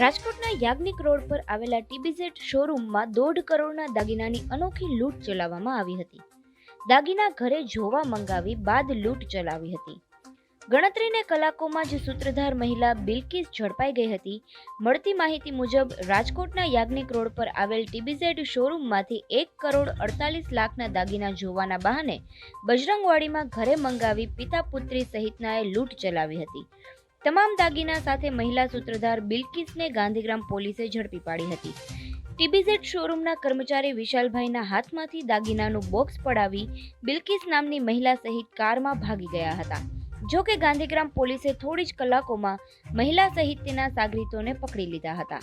રાજકોટના યાજ્ઞિક રોડ પર આવેલા ટીબીઝેડ શોરૂમમાં દોઢ કરોડના દાગીનાની અનોખી લૂંટ ચલાવવામાં આવી હતી. દાગીના ઘરે જોવા મંગાવી બાદ લૂંટ ચલાવી હતી. ગણતરીને કલાકોમાં જ સૂત્રધાર મહિલા બિલકિસ ઝડપાઈ ગઈ હતી. મળતી માહિતી મુજબ, રાજકોટના યાજ્ઞિક રોડ પર આવેલ ટીબીઝેડ શોરૂમમાંથી એક કરોડ અડતાલીસ લાખના દાગીના જોવાના બહાને, બજરંગવાડીમાં ઘરે મંગાવી પિતા પુત્રી સહિતનાએ લૂંટ ચલાવી હતી. તમામ દાગીના સાથે મહિલા સૂત્રધાર બિલકિસને ગાંધીગ્રામ પોલીસે ઝડપી પાડી હતી. ટીબીઝેડ શોરૂમના કર્મચારી વિશાલભાઈના હાથમાંથી દાગીનાનું બોક્સ પડાવી બિલકિસ નામની મહિલા સહિત કારમાં ભાગી ગયા હતા. જો કે ગાંધીગ્રામ પોલીસે થોડી જ કલાકોમાં મહિલા સહિત તેના સાગરીતોને પકડી લીધા હતા.